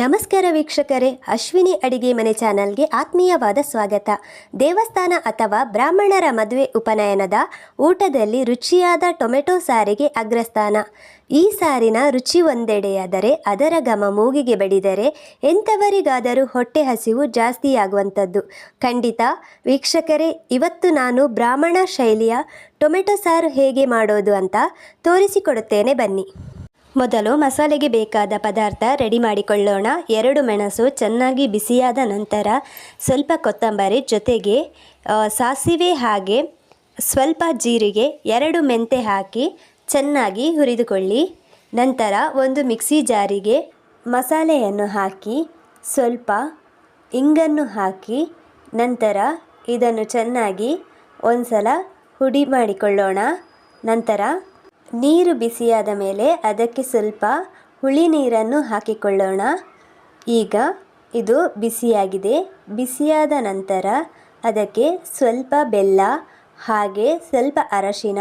ನಮಸ್ಕಾರ ವೀಕ್ಷಕರೇ, ಅಶ್ವಿನಿ ಅಡಿಗೆ ಮನೆ ಚಾನಲ್ಗೆ ಆತ್ಮೀಯವಾದ ಸ್ವಾಗತ. ದೇವಸ್ಥಾನ ಅಥವಾ ಬ್ರಾಹ್ಮಣರ ಮದುವೆ ಉಪನಯನದ ಊಟದಲ್ಲಿ ರುಚಿಯಾದ ಟೊಮೆಟೊ ಸಾರಿಗೆ ಅಗ್ರಸ್ಥಾನ. ಈ ಸಾರಿನ ರುಚಿ ಒಂದೆಡೆಯಾದರೆ ಅದರ ಗಮ ಮೂಗಿಗೆ ಬಡಿದರೆ ಎಂಥವರಿಗಾದರೂ ಹೊಟ್ಟೆ ಹಸಿವು ಜಾಸ್ತಿಯಾಗುವಂಥದ್ದು ಖಂಡಿತ ವೀಕ್ಷಕರೇ, ಇವತ್ತು ನಾನು ಬ್ರಾಹ್ಮಣ ಶೈಲಿಯ ಟೊಮೆಟೊ ಸಾರು ಹೇಗೆ ಮಾಡೋದು ಅಂತ ತೋರಿಸಿಕೊಡುತ್ತೇನೆ ಬನ್ನಿ. ಮೊದಲು ಮಸಾಲೆಗೆ ಬೇಕಾದ ಪದಾರ್ಥ ರೆಡಿ ಮಾಡಿಕೊಳ್ಳೋಣ. ಎರಡು ಮೆಣಸು ಚೆನ್ನಾಗಿ ಬಿಸಿಯಾದ ನಂತರ ಸ್ವಲ್ಪ ಕೊತ್ತಂಬರಿ ಜೊತೆಗೆ ಸಾಸಿವೆ ಹಾಗೆ ಸ್ವಲ್ಪ ಜೀರಿಗೆ, ಎರಡು ಮೆಂತೆ ಹಾಕಿ ಚೆನ್ನಾಗಿ ಹುರಿದುಕೊಳ್ಳಿ. ನಂತರ ಒಂದು ಮಿಕ್ಸಿ ಜಾರಿಗೆ ಮಸಾಲೆಯನ್ನು ಹಾಕಿ ಸ್ವಲ್ಪ ಇಂಗನ್ನು ಹಾಕಿ, ನಂತರ ಇದನ್ನು ಚೆನ್ನಾಗಿ ಒಂದ್ಸಲ ಹುಡಿ ಮಾಡಿಕೊಳ್ಳೋಣ. ನಂತರ ನೀರು ಬಿಸಿಯಾದ ಮೇಲೆ ಅದಕ್ಕೆ ಸ್ವಲ್ಪ ಹುಳಿ ನೀರನ್ನು ಹಾಕಿಕೊಳ್ಳೋಣ. ಈಗ ಇದು ಬಿಸಿಯಾಗಿದೆ. ಬಿಸಿಯಾದ ನಂತರ ಅದಕ್ಕೆ ಸ್ವಲ್ಪ ಬೆಲ್ಲ, ಹಾಗೆ ಸ್ವಲ್ಪ ಅರಶಿನ,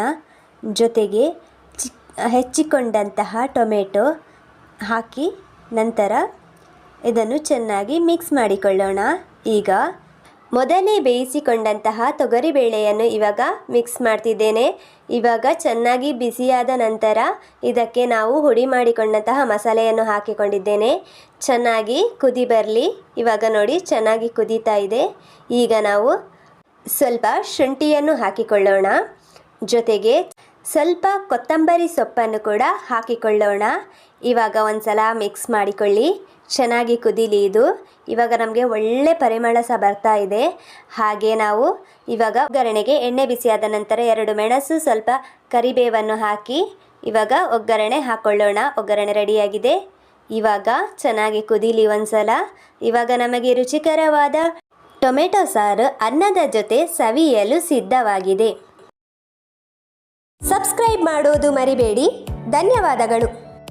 ಜೊತೆಗೆ ಚಿ, ಹೆಚ್ಚಿಕೊಂಡಂತಹ ಟೊಮೆಟೊ ಹಾಕಿ ನಂತರ ಇದನ್ನು ಚೆನ್ನಾಗಿ ಮಿಕ್ಸ್ ಮಾಡಿಕೊಳ್ಳೋಣ. ಈಗ ಮೊದಲೇ ಬೇಯಿಸಿಕೊಂಡಂತಹ ತೊಗರಿಬೇಳೆಯನ್ನು ಇವಾಗ ಮಿಕ್ಸ್ ಮಾಡ್ತಿದ್ದೇನೆ. ಇವಾಗ ಚೆನ್ನಾಗಿ ಬಿಸಿಯಾದ ನಂತರ ಇದಕ್ಕೆ ನಾವು ಹುಡಿ ಮಾಡಿಕೊಂಡಂತಹ ಮಸಾಲೆಯನ್ನು ಹಾಕಿಕೊಂಡಿದ್ದೇನೆ. ಚೆನ್ನಾಗಿ ಕುದಿ ಬರಲಿ. ಇವಾಗ ನೋಡಿ ಚೆನ್ನಾಗಿ ಕುದೀತಾ ಇದೆ. ಈಗ ನಾವು ಸ್ವಲ್ಪ ಶುಂಠಿಯನ್ನು ಹಾಕಿಕೊಳ್ಳೋಣ. ಜೊತೆಗೆ ಸ್ವಲ್ಪ ಕೊತ್ತಂಬರಿ ಸೊಪ್ಪನ್ನು ಕೂಡ ಹಾಕಿಕೊಳ್ಳೋಣ. ಇವಾಗ ಒಂದ್ಸಲ ಮಿಕ್ಸ್ ಮಾಡಿಕೊಳ್ಳಿ. ಚೆನ್ನಾಗಿ ಕುದೀಲಿ ಇದು. ಇವಾಗ ನಮಗೆ ಒಳ್ಳೆ ಪರಿಮಳ ಸಹ ಬರ್ತಾ ಇದೆ. ಹಾಗೆ ನಾವು ಇವಾಗ ಒಗ್ಗರಣೆಗೆ ಎಣ್ಣೆ ಬಿಸಿಯಾದ ನಂತರ ಎರಡು ಮೆಣಸು, ಸ್ವಲ್ಪ ಕರಿಬೇವನ್ನು ಹಾಕಿ ಇವಾಗ ಒಗ್ಗರಣೆ ಹಾಕ್ಕೊಳ್ಳೋಣ ಒಗ್ಗರಣೆ ರೆಡಿಯಾಗಿದೆ. ಇವಾಗ ಚೆನ್ನಾಗಿ ಕುದೀಲಿ ಒಂದ್ಸಲ. ಇವಾಗ ನಮಗೆ ರುಚಿಕರವಾದ ಟೊಮೆಟೊ ಸಾರು ಅನ್ನದ ಜೊತೆ ಸವಿಯಲು ಸಿದ್ಧವಾಗಿದೆ. ಸಬ್ಸ್ಕ್ರೈಬ್ ಮಾಡೋದು ಮರಿಬೇಡಿ. ಧನ್ಯವಾದಗಳು.